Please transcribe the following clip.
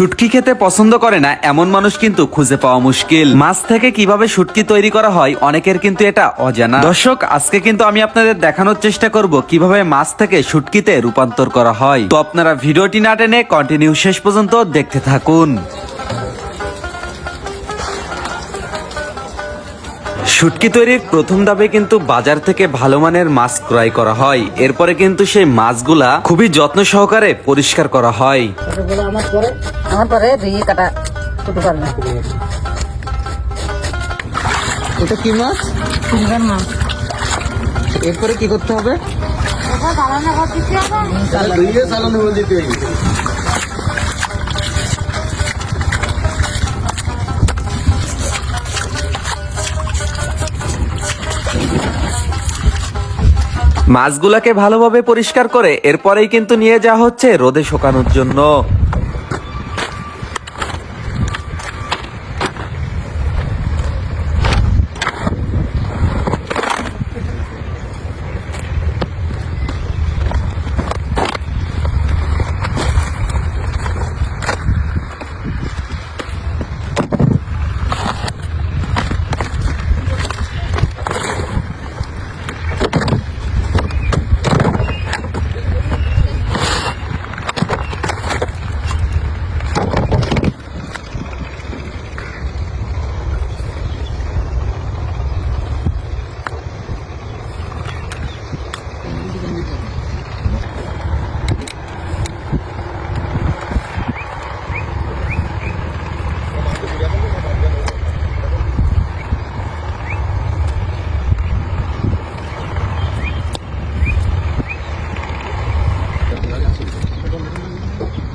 শুটকি খেতে পছন্দ করে না, এমন মানুষ কিন্তু খুঁজে পাওয়া মুশকিল। মাছ থেকে কীভাবে শুটকি তৈরি করা হয়, অনেকের কিন্তু এটা অজানা। দর্শক, আজকে কিন্তু আমি আপনাদের দেখানোর চেষ্টা করব কীভাবে মাছ থেকে শুটকিতে রূপান্তর করা হয়। তো আপনারা ভিডিওটি না টেনে কন্টিনিউ শেষ পর্যন্ত দেখতে থাকুন। শুটকি তৈরির প্রথম ধাপে কিন্তু বাজার থেকে ভালো মানের মাছ ক্রয় করা হয়। এরপরে কিন্তু সেই মাছগুলা খুবই যত্ন সহকারে পরিষ্কার করা হয়। আমার পরে আমার পরে ধুয়ে কাটা ছোট পারবে এটা কি মাছ? সিলভার মাছ। এরপরে কি করতে হবে? মাছগুলাকে ভালোভাবে পরিষ্কার করে এরপরেই কিন্তু নিয়ে যাওয়া হচ্ছে রোদে শোকানোর জন্য।